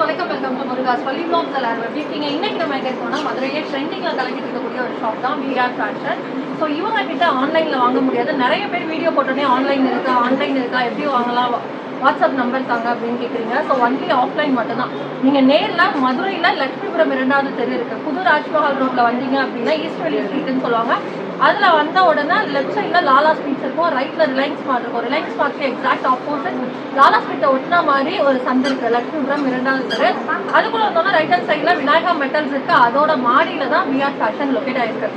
வணக்கம் welcome to Murugas பள்ளி block எல்லாரும் எப்படி இருக்கீங்க இன்னைக்கு நம்ம எங்கே இருக்கோம்னா மதுரையே ட்ரெண்டிங்கில் கலக்கிட்டு இருக்கக்கூடிய ஒரு ஷாப் தான் விஆர் ஃபேஷன் ஸோ இவங்க கிட்ட ஆன்லைனில் வாங்க முடியாது. நிறைய பேர் வீடியோ போட்டோன்னே ஆன்லைன் இருக்கா ஆன்லைன் இருக்கா எப்படி வாங்கலாம் வாட்ஸ்அப் நம்பர் தாங்க அப்படின்னு கேட்குறீங்க ஸோ ஒன்லி ஆஃப்லைன் மட்டும்தான். நீங்கள் நேரில் மதுரையில் லட்சுமிபுரம் இரண்டாவது தெரு இருக்கு. புது ராஜ்மஹால் ரோட்டில் வந்தீங்க அப்படின்னா ஈஸ்ட் வெளி ஸ்ட்ரீட்னு சொல்லுவாங்க. அதில் வந்த உடனே லெஃப்ட் சைடில் லாலா ஸ்ட்ரீட்ஸ் இருக்கும் ரைட்டில் ரிலையன்ஸ் மார்ட் இருக்கும். ரிலையன்ஸ் மார்ட்க்கு எக்ஸாக்ட் ஆப்போசிட் லாலா ஸ்வீட்டை ஒட்டின மாதிரி ஒரு சந்து இருக்கு. லட்சுமிபுரம் இரண்டாவது தெரு. அதுக்குள்ள வந்தோம்னா ரைட் ஹேண்ட் சைடில் விநாயகா மெட்டல்ஸ் இருக்கு. அதோட மாடியில் தான் விஆர் ஃபேஷன் லொக்கேட் ஆயிருக்கு.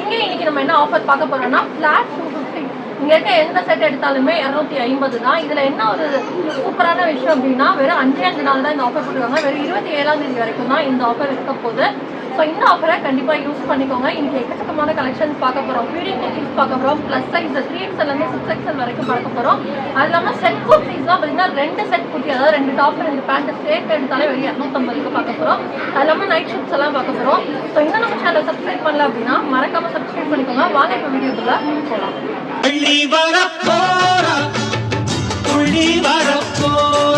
இங்கே இன்னைக்கு நம்ம என்ன ஆஃபர் பார்க்க போறோம்னா ஃபிளாட் டூ ஃபிஃப்டி இங்கே இருக்க எந்த செட் எடுத்தாலுமே இரநூத்தி ஐம்பது தான். இதில் என்ன ஒரு சூப்பரான விஷயம் அப்படின்னா வெறும் அஞ்சு அஞ்சு நாள் தான் இந்த ஆஃபர் போட்டுருக்காங்க. வெறும் இருபத்தி ஏழாம் தேதி வரைக்கும் தான் இந்த ஆஃபர் இருக்க போகுது. ஸோ இந்த ஆஃபரை கண்டிப்பாக யூஸ் பண்ணிக்கோங்க. இன்னைக்கு எக்கச்சக்கமான கலெக்ஷன்ஸ் பார்க்க போகிறோம் ஃபீடிங் குர்த்திஸ் பார்க்க போகிறோம் plus size three XL six XL வரைக்கும் பார்க்க போகிறோம் அது இல்லாமல் செட் குர்த்திஸ்லாம் பார்த்தீங்கன்னா ரெண்டு செட் குர்த்தி அதாவது ரெண்டு டாப் ரெண்டு பேண்ட் ஸ்டேட் எடுத்தாலே வெளியே இரநூத்தம்பதுக்கு பார்க்க போகிறோம் அது இல்லாமல் நைட் ஷூட்ஸ் எல்லாம் பார்க்க போகிறோம் ஸோ இன்னும் நம்ம சேனலை சப்ஸ்கிரைப் பண்ணல அப்படின்னா மறக்காம சப்ஸ்கிரைப் பண்ணிக்கோங்க. வாங்க இப்போ வீடியோக்குள்ள போகலாம் வரப்போரா வரப்போரா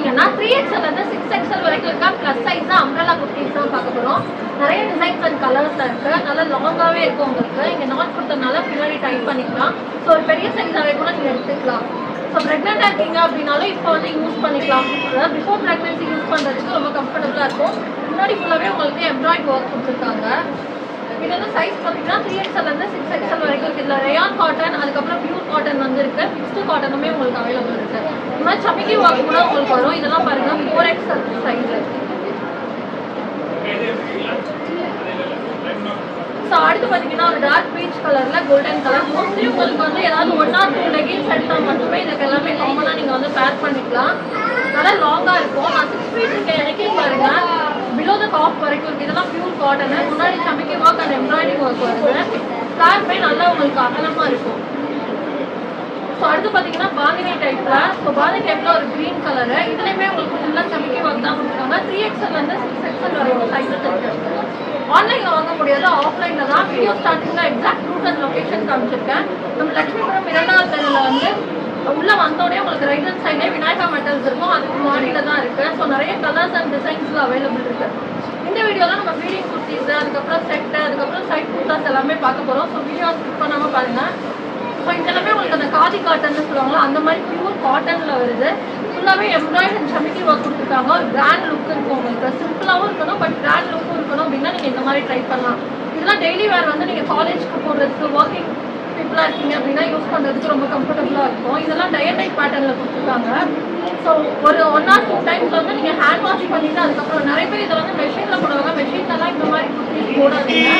பார்த்தீங்கன்னா அப்படின்னு த்ரீ இருந்து சிக்ஸ் எக்ஸ்எல் வரைக்கும் இருக்கா? ப்ளஸ் சைஸ் தான் அம்ரலா குர்த்திஸ் தான் பார்க்க போகிறோம் நிறைய டிசைன்ஸ் அண்ட் கலர்ஸ் இருக்குது நல்லா லாங்காகவே இருக்கும் உங்களுக்கு. இங்கே நாட் கொடுத்ததுனால பின்னாடி டைப் பண்ணிக்கலாம். ஸோ ஒரு பெரிய சைஸாகவே கூட நீங்கள் எடுத்துக்கலாம். ஸோ ப்ரெக்னெண்டாக இருக்கீங்க அப்படின்னாலும் இப்போ வந்து யூஸ் பண்ணிக்கலாம். அதாவது பிஃபோர் ப்ரெக்னென்சி யூஸ் பண்ணுறதுக்கு ரொம்ப கம்ஃபர்டபுளாக இருக்கும். முன்னாடி ஃபுல்லாகவே உங்களுக்கு எம்ப்ராய்ட் ஒர்க் கொடுத்துருக்காங்க. இது வந்து சைஸ் பார்த்தீங்கன்னா த்ரீ எக்ஸ்எல்லேருந்து சிக்ஸ் எக்ஸ்எல் வரைக்கும் இருக்குது இதில் ரயான் காட்டன் அதுக்கப்புறம் பியூர் காட்டன் வந்து இருக்கு மிக்ஸ்டு காட்டனுமே உங்களுக்கு அவைலபிள் இருக்கு. இந்த மாதிரி சமிக்கி ஒர்க் கூட உங்களுக்கு வரும். இதெல்லாம் பாருங்க ஃபோர் எக்ஸ்எல் சைஸ் ஸோ அடுத்து பார்த்தீங்கன்னா ஒரு டார்க் பீச் கலரில் கோல்டன் கலர் மோஸ்ட்லி உங்களுக்கு வந்து ஏதாவது ஒன் ஆர் டூ லெகின்ஸ் எடுத்தால் மட்டுமே இதுக்கு எல்லாமே காமனாக நீங்கள் வந்து பேர் பண்ணிக்கலாம். நல்லா லாங்காக இருக்கும். நான் சிக்ஸ் ஃபீட் இருக்க எனக்கே பாருங்கள் பிலோ த டாப் வரைக்கும் இருக்கு. இதெல்லாம் பியூர் காட்டனு முன்னாடி சமைக்க ஒர்க் அண்ட் எம்ப்ராய்டிங் ஒர்க் வருது. கிளாத்மே நல்லா உங்களுக்கு அகலமாக இருக்கும். ஸோ அடுத்து பார்த்தீங்கன்னா பாதினி டைப்பில் ஸோ பாதினி டைப்பில் ஒரு க்ரீன் கலரு இதுலேயுமே உங்களுக்கு ஃபுல்லாக சமைக்க ஒர்க் தான் கொடுத்துருக்காங்க. த்ரீ எக்ஸ்எல்லேருந்து சிக்ஸ் எக்ஸ்எல் வரைக்கும் சைஸஸ் இருக்குது ஆன்லைனில் வாங்க முடியாது. ஆஃப்லைனில் தான். வீடியோ ஸ்டார்டிங்கில் எக்ஸாக்ட் ரூட் அண்ட் லொக்கேஷன் காமிச்சிருக்கேன். நம்ம லட்சுமிபுரம் இரண்டாவது தெருவில் வந்தோடனே உங்களுக்கு ரைட் ஹேண்ட் சைட்லேயே விநாயகா மெட்டல்ஸ் இருக்கும் அதுக்கு மாடியில் தான் இருக்கு. ஸோ நிறைய கலர்ஸ் அண்ட் டிசைன்ஸ்ல அவைலபிள் இருக்கு. இந்த வீடியோவில் நம்ம ஃபீடிங் குர்த்திஸ் அதுக்கப்புறம் செட்டு அதுக்கப்புறம் சைட் குர்த்தாஸ் எல்லாமே பார்க்க போகிறோம் ஸோ வீடியோ ஸ்கிப் பண்ணாமல் பாருங்க. ஸோ இதெல்லாமே உங்களுக்கு அந்த காதி காட்டன் சொல்லுவாங்களா அந்த மாதிரி பியூர் காட்டனில் வருது. ஃபுல்லாகவே எம்ப்ராய்ட் அண்ட் சமிக்கி ஒர்க் கொடுத்துருக்காங்க. ஒரு கிராண்ட் லுக் இருக்கும் உங்களுக்கு. சிம்பிளாகவும் இருக்கணும் பட் கிராண்ட் லுக்கும் இருக்கணும் அப்படின்னா நீங்கள் இந்த மாதிரி ட்ரை பண்ணலாம். இதெல்லாம் டெய்லி வேர் வந்து நீங்கள் காலேஜ்க்கு போடுறதுக்கு ஒர்க்கிங் பீப்புளாக இருக்கீங்க அப்படின்னா யூஸ் பண்ணுறதுக்கு ரொம்ப கம்ஃபர்டபுளாக இருக்கும். இதெல்லாம் டயடைப் பேட்டர்னில் கொடுத்துருக்காங்க. ஸோ ஒரு ஒன் ஆர் டூ டைம்ஸ் வந்து நீங்கள் ஹேண்ட் வாஷ் பண்ணிட்டு அதுக்கப்புறம் நிறைய பேர் இதை வந்து மெஷினில் போடுவாங்க. மெஷின்லலாம் இந்த மாதிரி குர்த்திஸ் போடாதீங்க.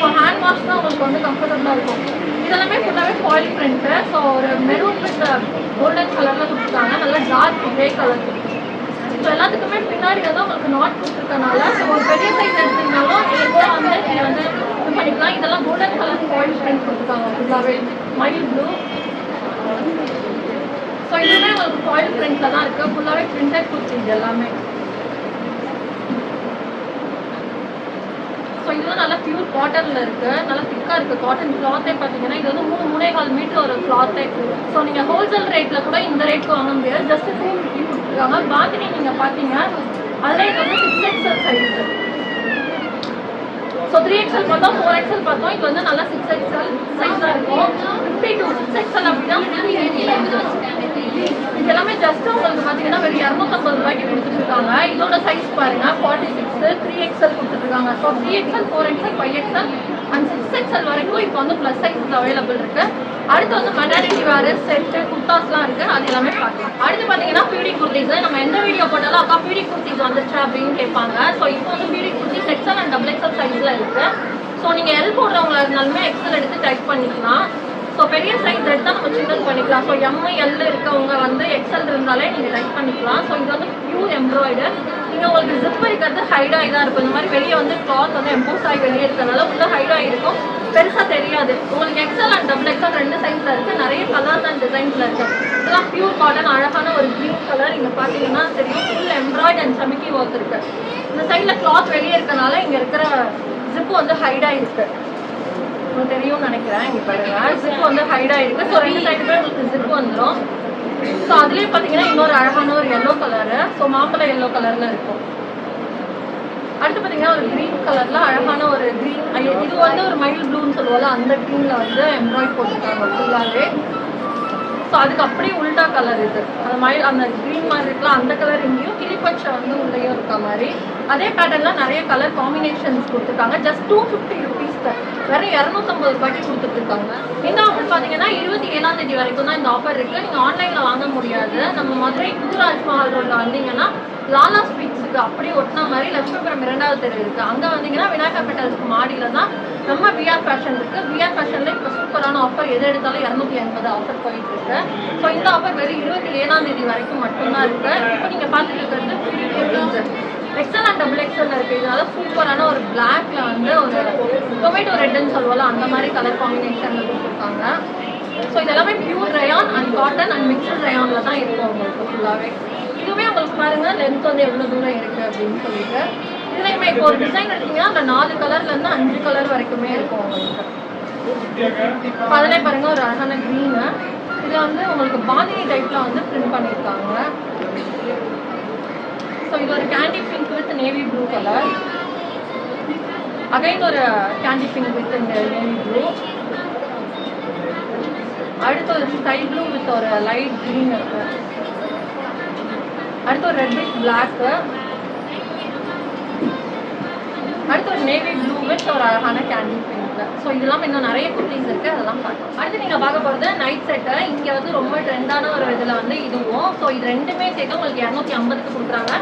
ஸோ ஹேண்ட் வாஷ் தான் உங்களுக்கு வந்து கம்ஃபர்டபுளாக இருக்கும். இதெல்லாமே ஃபுல்லாகவே ஃபாயில் பிரிண்ட்டு ஸோ ஒரு மெரூன் வித் கோல்டன் கலரில் கொடுத்துருக்காங்க. நல்லா டார்க் கிரே கலர் ஸோ எல்லாத்துக்குமே பின்னாடி வந்து உங்களுக்கு நாட் கொடுத்துருக்கனால ஸோ ஒரு பெரிய சைஸ் எடுத்தீங்கனாலும் இப்போ வந்து நீங்கள் வந்து கோல்டன் கலர் கொடுத்துருக்காங்க ஃபுல்லாகவே மைல் ப்ளூ ஸோ இதுவுமே உங்களுக்கு ஃபாயில் பிரிண்ட்டில் தான் இருக்குது ஃபுல்லாகவே பிரிண்டட் குர்த்தி இது எல்லாமே. ஸோ இது வந்து நல்லா பியூர் காட்டனில் இருக்கு. நல்லா திக்காக இருக்குது காட்டன் கிளாத்தே பார்த்தீங்கன்னா இது வந்து மூணு மூணே கால் மீட்டர் ஒரு கிளாத்தே ஸோ நீங்கள் ஹோல்சேல் ரேட்டில் கூட இந்த ரேட்டுக்கு வாங்க முடியாது. ஜஸ்ட் சேம் கொடுத்துருக்காங்க. பாத்தினி நீங்கள் பார்த்தீங்க அதில் இது வந்து six XL size so three XL பார்த்தோம் ஃபோர் எக்ஸல் பார்த்தோம். இது வந்து நல்லா சிக்ஸ் எக்ஸல் சைஸாக இருக்கும். ஃபிஃப்டி டூ சிக்ஸ் எக்ஸல் அப்படின்னா இது எல்லாமே ஜஸ்ட் உங்களுக்கு பார்த்தீங்கன்னா வெறும் இரநூத்தம்பது ரூபாய்க்கு கொடுத்துருக்காங்க இதோட சைஸ் பாருங்க. ஃபார்ட்டி சிக்ஸ் த்ரீ எக்ஸ்எல் கொடுத்துருக்காங்க so three XL four XL five XL and six XL வரைக்கும் இப்போ வந்து ப்ளஸ் சைஸ் அவைலபிள் இருக்கு. அடுத்து வந்து மெட்டாரிட்டி வேறு செட்டு குர்தாஸ்லாம் இருக்குது அது எல்லாமே பார்க்கலாம். அடுத்து பார்த்தீங்கன்னா பியூடி குர்த்திஸ் நம்ம எந்த வீடியோ போட்டாலும் அக்கா பியூடி குர்த்திஸ் வந்துருச்சா அப்படின்னு கேட்பாங்க. ஸோ இப்போ வந்து beauty kurtis XL and double XL சைஸில் இருக்குது ஸோ நீங்கள் எல் போடுறவங்களா இருந்தாலுமே எக்ஸ்எல் எடுத்து டைப் பண்ணிக்கலாம். ஸோ பெரிய சைஸ் தான் நம்ம சின்னது பண்ணிக்கலாம். ஸோ எம் எல் இருக்கவங்க வந்து எக்ஸல் இருந்தாலே நீங்கள் டைப் பண்ணிக்கலாம். ஸோ இது வந்து பியூர் எம்ப்ராய்டர் நீங்கள் உங்களுக்கு ஜிப் இருக்கிறது ஹைடாகி தான் இருக்கும். இந்த மாதிரி வெளியே வந்து கிளாத் வந்து எம்போஸ் ஆகி வெளியே இருக்கிறதுனால உள்ள ஹைடாய் இருக்கும். பெருசாக தெரியாது. உங்களுக்கு எக்ஸல் அண்ட் டபுள் எக்ஸல் ரெண்டு சைஸில் இருக்குது நிறைய கலர்ஸ் அண்ட் டிசைன்ஸில் இருக்குது இதெல்லாம் பியூர் காட்டன் அழகான ஒரு க்ரீன் கலர் இங்கே பார்த்தீங்கன்னா தெரியும். ஃபுல் எம்ப்ராய்டு அண்ட் சமிக்கி ஒர்க் இருக்குது இந்த சைடில் கிளாத் வெளியே இருக்கிறனால இங்கே இருக்கிற ஜிப்பு வந்து ஹைடாக இருக்குது உங்களுக்கு தெரியும்னு நினைக்கிறேன். இங்கே பாருங்க. ஜிப் வந்து ஹைட் ஆயிருக்கு. ஸோ ரெண்டு சைடுமே உங்களுக்கு ஜிப் வந்துடும் ஸோ அதுலேயே பார்த்தீங்கன்னா இன்னொரு அழகான ஒரு எல்லோ கலரு ஸோ மாம்பழம் எல்லோ கலரில் இருக்கும். அடுத்து பார்த்தீங்கன்னா ஒரு க்ரீன் கலரில் அழகான ஒரு க்ரீன் இது வந்து ஒரு மைல் ப்ளூன்னு சொல்லுவோம்ல அந்த க்ரீனில் வந்து எம்ப்ராய்ட் போட்டிருக்காங்க ஃபுல்லாகவே ஸோ அதுக்கு அப்படியே உல்டா கலர் இது. அந்த மயில் அந்த க்ரீன் மாதிரி இருக்கலாம் அந்த கலர் இங்கேயும் கிளிப்பச்சை வந்து உள்ளேயும் இருக்க மாதிரி. அதே பேட்டர்னில் நிறைய கலர் காம்பினேஷன்ஸ் கொடுத்துருக்காங்க. ஜஸ்ட் டூ ஃபிஃப்டி ருபீஸ் வெறும் இரநூத்தம்பது ரூபாய்க்கு கொடுத்துட்ருக்காங்க. இந்த ஆஃபர் பார்த்தீங்கன்னா இருபத்தி ஏழாம் தேதி வரைக்கும் தான் இந்த ஆஃபர் இருக்குது நீங்கள் ஆன்லைனில் வாங்க முடியாது. நம்ம மதுரை குஜராஜ் மஹால் ரோட்டில் வந்தீங்கன்னா லாலா ஸ்வீட்ஸுக்கு அப்படியே ஒட்டின மாதிரி லட்சுமிபுரம் இரண்டாவது தெரு இருக்குது அங்கே வந்தீங்கன்னா விநாயகா பெட்டல்ஸ்க்கு மாடியில் தான் நம்ம விஆர் ஃபேஷன் இருக்குது விஆர் ஃபேஷனில் இப்போ சூப்பரான ஆஃபர் எது எடுத்தாலும் இரநூத்தி எண்பது ஆஃபர் போயிட்டு இருக்கு. ஸோ இந்த ஆஃபர் வெறும் இருபத்தி ஏழாம் தேதி வரைக்கும் மட்டும்தான் இருக்குது இப்போ நீங்கள் பார்த்துட்டு இருக்கிறது எக்ஸல் அண்ட் டபுள் எக்ஸல் இருக்கு. இதனால சூப்பரான ஒரு பிளாக்ல வந்து ஒரு டொமேட்டோ ரெட்னு சொல்லுவோம்ல அந்த மாதிரி கலர் காம்பினேஷன்ல கொடுத்துருக்காங்க. ஸோ இதெல்லாமே pure rayon and cotton and mixed ரயான்ல தான் இருக்கும் உங்களுக்கு ஃபுல்லாகவே இதுவுமே உங்களுக்கு பாருங்க லென்த் வந்து எவ்வளோ தூரம் இருக்கு அப்படின்னு சொல்லிட்டு. இதுலையுமே இப்போ ஒரு டிசைன் எடுத்தீங்கன்னா அந்த நாலு கலர்ல இருந்து அஞ்சு கலர் வரைக்குமே இருக்கும் உங்களுக்கு. அதிலே பாருங்க ஒரு அழகான க்ரீனு இதில் வந்து உங்களுக்கு பாந்தினி டைப்ல வந்து பிரிண்ட் பண்ணியிருக்காங்க. இது ஒரு candy pink with navy blue colour again ஒரு candy pink with navy blue அடுத்து ஒரு ஸ்கை ப்ளூ வித் ஒரு லைட் க்ரீன் இருக்கு. அடுத்து ஒரு ரெட் வித் பிளாக்கு அடுத்து ஒரு நேவி ப்ளூ வித் ஒரு அழகான கேண்டி பிங்க் ஸோ இதெல்லாம் இன்னும் நிறைய குர்த்திஸ் இருக்குது அதெல்லாம் பார்க்கலாம். அடுத்து நீங்கள் பார்க்க போகிறது நைட் செட்டு இங்கே வந்து ரொம்ப ட்ரெண்டான ஒரு இதில் வந்து இதுவும். ஸோ இது ரெண்டுமே சேர்த்து உங்களுக்கு இரநூத்தி ஐம்பதுக்கு கொடுக்குறாங்க.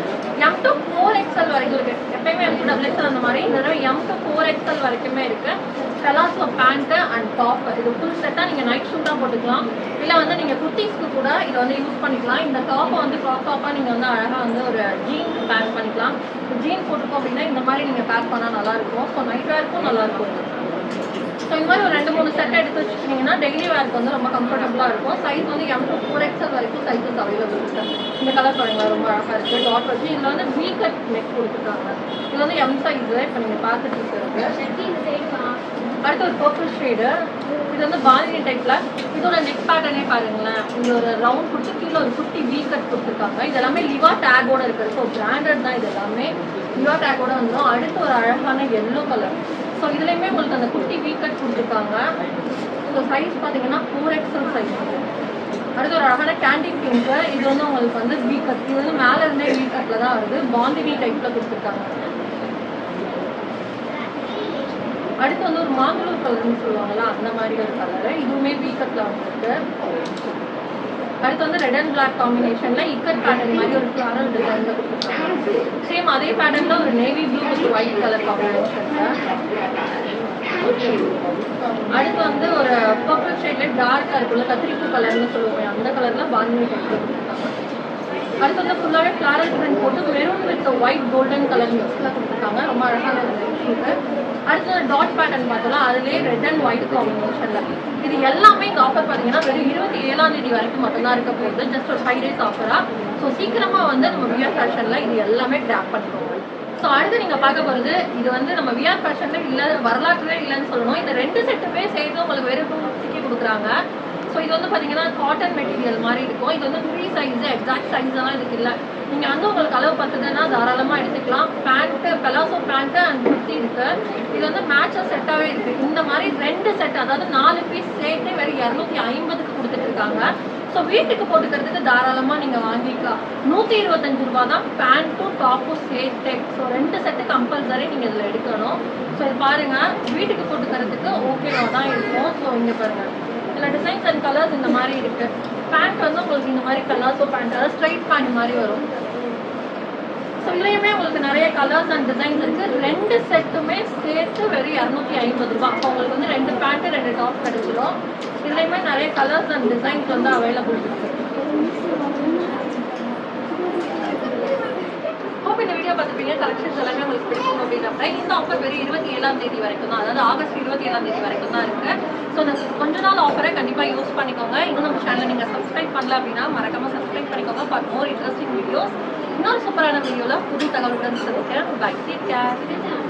எம் டு ஃபோர் எக்ஸ்எல் வரைக்கும் இருக்குது எப்பயுமே எம் டு டபுள் எக்ஸல் அந்த மாதிரி. இந்த தடவை எம் டு ஃபோர் எக்ஸ்எல் வரைக்குமே இருக்குது பெலாசோ பேண்ட்டு அண்ட் டாப் இது ஃபுல் செட்டாக நீங்கள் நைட் ஷூட்டாக போட்டுக்கலாம். இல்லை வந்து நீங்கள் குர்த்திஸ்க்கு கூட இதை வந்து யூஸ் பண்ணிக்கலாம். இந்த டாப்பை வந்து க்ராப் டாப்பாக நீங்கள் வந்து அழகாக வந்து ஒரு ஜீனுக்கு பேக் பண்ணிக்கலாம். ஜீன் போட்டுக்கோ அப்படின்னா இந்த மாதிரி நீங்கள் பேக் பண்ணால் நல்லாயிருக்கும் ஸோ நைட் வேர்க்கும் நல்லாயிருக்கும் ஸோ இந்த மாதிரி ஒரு ரெண்டு மூணு செட் எடுத்து வச்சுக்கிட்டிங்கன்னா டெய்லி வேர்க்கு வந்து ரொம்ப கம்ஃபர்டபுளாக இருக்கும். சைஸ் வந்து எம் டூ ஃபோர் எக்ஸல் வரைக்கும் சைஸஸ் அவைலபிள் இருக்குது இந்த கலர் பாருங்களா ரொம்ப அழகாக இருக்குது டாட் வச்சு இதில் வந்து வீ கட் நெக் கொடுத்துருக்காங்க. இது வந்து எம் சைஸில் இப்போ நீங்கள் பார்த்துட்டு இருக்கிறது அடுத்து ஒரு பர்பிள் ஷேடு இது வந்து பாலினி டைப்பில் இதோட நெக் பேட்டர்னே பாருங்களேன். இது ஒரு ரவுண்ட் கொடுத்து கீழே ஒரு குட்டி வீ கட் கொடுத்துருக்காங்க. இது எல்லாமே லிவா டேகோட இருக்குது ஸோ பிராண்டட் தான் இது எல்லாமே. லிவா டேகோட வந்துடும் அடுத்து ஒரு அழகான எல்லோ கலர் ஸோ இதுலேயுமே உங்களுக்கு அந்த குட்டி வீ கட் கொடுத்துருக்காங்க. ஸோ சைஸ் பார்த்தீங்கன்னா ஃபோர் எக்ஸல் சைஸ் அடுத்து ஒரு அழகான கேண்டிங் பிங்க் இது வந்து உங்களுக்கு வந்து வீ கட் இது வந்து மேலே இருந்தே வீ கட்டில் தான் வருது. பாந்தினி டைப்பில் கொடுத்துருக்காங்க. அடுத்து வந்து ஒரு மாங்குளூர் கலர்னு சொல்லுவாங்களா அந்த மாதிரி ஒரு கலர் இதுவுமே வீக்கத்தில் வந்துருக்கு. அடுத்து வந்து ரெட் அண்ட் பிளாக் காம்பினேஷன்ல இக்கட் பேட்டர்ன் மாதிரி ஒரு ஃப்ளாரல் டிசைன்ல கொடுத்துருக்காங்க. சேம் அதே பேட்டர்ன்ல ஒரு navy blue with white colour combination அடுத்து வந்து ஒரு பர்பிள் ஷேட்ல டார்க்கா இருக்குல்ல கத்திரிப்பு கலர்னு சொல்லுவோம் அந்த கலர்ல பாந்தினி அடுத்து வந்து ஃபுல்லாகவே ஃப்ளாரல் பிரிண்ட் போட்டு maroon with white golden colour மிக்ஸில் கொடுத்துருக்காங்க. ரொம்ப அழகான இருக்குது அடுத்து டாட் பேட்டர்ன் பார்த்தோம்னா அதுலேயே ரெட் அண்ட் ஒயிட் காம்பினேஷனில் இது எல்லாமே இந்த ஆஃபர் பார்த்தீங்கன்னா வெறும் இருபத்தி ஏழாம் தேதி வரைக்கும் மட்டும்தான் இருக்க போகுது. ஜஸ்ட் ஒரு ஃபைவ் டேஸ் ஆஃபராக ஸோ சீக்கிரமாக வந்து நம்ம வியர் ஃபேஷனில் இது எல்லாமே கிராப் பண்ணிக்கோங்க. ஸோ அடுத்து நீங்கள் பார்க்க போகிறது இது வந்து நம்ம விஆர் ஃபேஷனில் இல்லை வரலாற்றுலேயே இல்லைன்னு சொல்லணும். இந்த ரெண்டு செட்டுமே சேர்த்து உங்களுக்கு வெறும் சிக்கி கொடுக்குறாங்க. ஸோ இது வந்து பார்த்தீங்கன்னா காட்டன் மெட்டீரியல் மாதிரி இருக்கும். இது வந்து ஃப்ரீ சைஸ் எக்ஸாக்ட் சைஸ் எல்லாம் இதுக்கு இல்லை. நீங்கள் வந்து உங்களுக்கு அளவு பத்துதுன்னா தாராளமாக எடுத்துக்கலாம். Pant palazzo pant and kurti இருக்குது இது வந்து மேட்சாக செட்டாகவே இருக்குது இந்த மாதிரி ரெண்டு செட் அதாவது நாலு பீஸ் சேர்த்து வெறும் இரநூத்தி ஐம்பதுக்கு கொடுத்துட்டு இருக்காங்க. ஸோ வீட்டுக்கு போட்டுக்கிறதுக்கு தாராளமாக நீங்கள் வாங்கிக்கலாம். நூற்றி இருபத்தஞ்சு ரூபா தான் பேண்ட்டும் டாப்பும் சேர்த்து ஸோ ரெண்டு செட்டு கம்பல்சரி நீங்கள் இதில் எடுக்கணும். ஸோ இது பாருங்கள் வீட்டுக்கு போட்டுக்கிறதுக்கு ஓகேவா தான் இருக்கும். ஸோ இங்கே பாருங்கள் சில டிசைன்ஸ் அண்ட் கலர்ஸ் இந்த மாதிரி இருக்கு. பேண்ட் வந்து உங்களுக்கு இந்த மாதிரி கலர்ஸோ பேண்ட் அதாவது ஸ்ட்ரைட் பேண்ட் மாதிரி வரும். ஸோ இதுலேயுமே உங்களுக்கு நிறைய கலர்ஸ் அண்ட் டிசைன்ஸ் இருக்கு. ரெண்டு செட்டுமே சேர்த்து வெறும் இரநூத்தி ஐம்பது ரூபாய் அப்போ உங்களுக்கு வந்து ரெண்டு பேண்ட்டு ரெண்டு டாப் கிடைச்சிடும் இதுலேயுமே நிறைய கலர்ஸ் அண்ட் டிசைன்ஸ் வந்து அவைலபிள் இருக்கு. இந்த கலெக்ஷன்ஸ் எல்லாமே உங்களுக்கு பிடிக்கும் அப்படின்னா இந்த ஆஃபர் வெறும் இருபத்தி ஏழாம் தேதி வரைக்கும் தான் அதாவது ஆகஸ்ட் இருபத்தி ஏழாம் தேதி வரைக்கும் தான் இருக்கு. ஸோ இந்த கொஞ்ச நாள் ஆஃபரை கண்டிப்பாக யூஸ் பண்ணிக்கோங்க. இன்னும் நம்ம சேனலை நீங்கள் சப்ஸ்கிரைப் பண்ணல அப்படின்னா மறக்காம சப்ஸ்கிரைப் பண்ணிக்கோங்க ஃபார் மோர் இன்ட்ரெஸ்டிங் வீடியோஸ் இன்னொரு சூப்பரான வீடியோவில் புது தகவலுடன் சந்திக்கிறேன். Bye take care